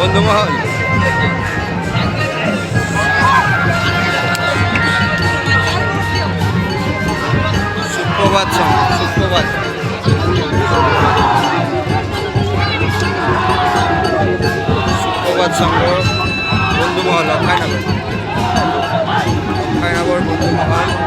বন্ধুমহল। সুপ্রভাত সুপ্রভাত। সুপ্রভাত সংঘ বন্ধুমহল অক্ষয়নগর। অক্ষয়নগর বন্ধুমহল।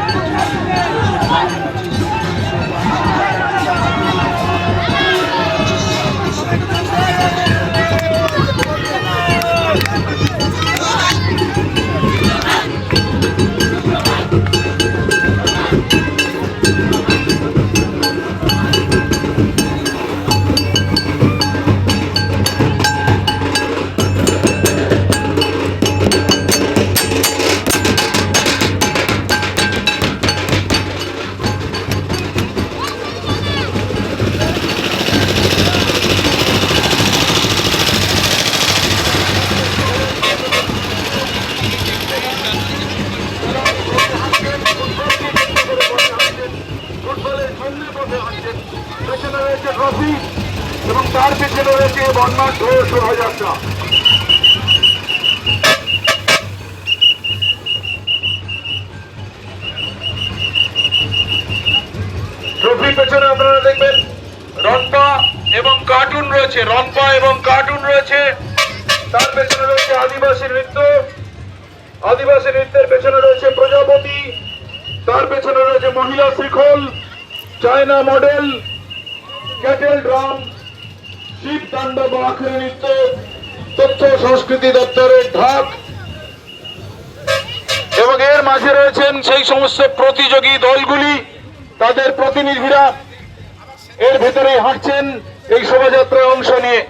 তার পেছনে রয়েছে বর্ণাঢ্য শোভাযাত্রা পেছনে আপনারা দেখবেন রনপা এবং কার্টুন রয়েছে রনপা এবং কার্টুন রয়েছে। তার পেছনে রয়েছে আদিবাসী নৃত্য, আদিবাসী নৃত্যের পেছনে রয়েছে প্রজাপতি, তার পেছনে রয়েছে মহিলা শিখল China model, kettle drum. Shiva তাণ্ডব নৃত্য তথ্য সংস্কৃতি দপ্তরের ঢাক। এবং এর মাঝে রয়েছেন সেই সমস্ত প্রতিযোগী দলগুলি, তাদের প্রতিনিধিরা। এর ভেতরে হাঁটছেন এই শোভাযাত্রায় অংশ নিয়ে।